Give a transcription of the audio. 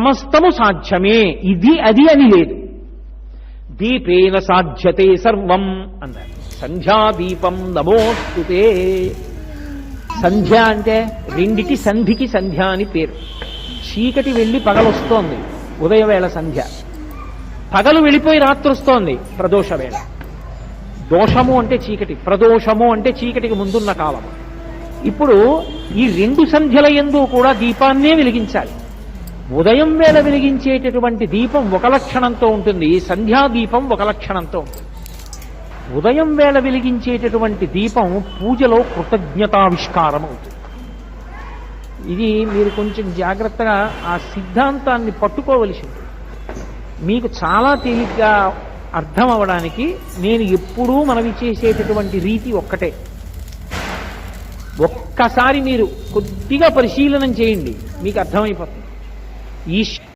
సమస్తము సాధ్యమే. ఇది అది అని లేదు. దీపేన సాధ్యతే సర్వం అన్నారు. సంధ్యాదీపం నమోస్తుతే సంధ్య అంటే రెండిటి సంధికి సంధ్య అని పేరు. చీకటి వెళ్ళి పగలొస్తోంది. ఉదయవేళ సంధ్య. పగలు వెళ్ళిపోయి రాత్రి వస్తోంది ప్రదోష వేళ దోషము అంటే చీకటి. ప్రదోషము అంటే చీకటికి ముందున్న కాలము. ఇప్పుడు ఈ రెండు సంధ్యల ఎందు కూడా దీపాన్నే వెలిగించాలి. ఉదయం వేళ వెలిగించేటటువంటి దీపం ఒక లక్షణంతో ఉంటుంది. సంధ్యా దీపం ఒక లక్షణంతో ఉంటుంది. ఉదయం వేళ వెలిగించేటటువంటి దీపం పూజలో కృతజ్ఞతావిష్కారం అవుతుంది. ఇది మీరు కొంచెం జాగ్రత్తగా ఆ సిద్ధాంతాన్ని పట్టుకోవలసింది మీకు చాలా తేలిగ్గా అర్థం అవడానికి నేను ఎప్పుడూ మనవి చేసేటటువంటి రీతి ఒక్కటే. ఒక్కసారి మీరు కొద్దిగా పరిశీలనం చేయండి. మీకు అర్థమైపోతుంది. iş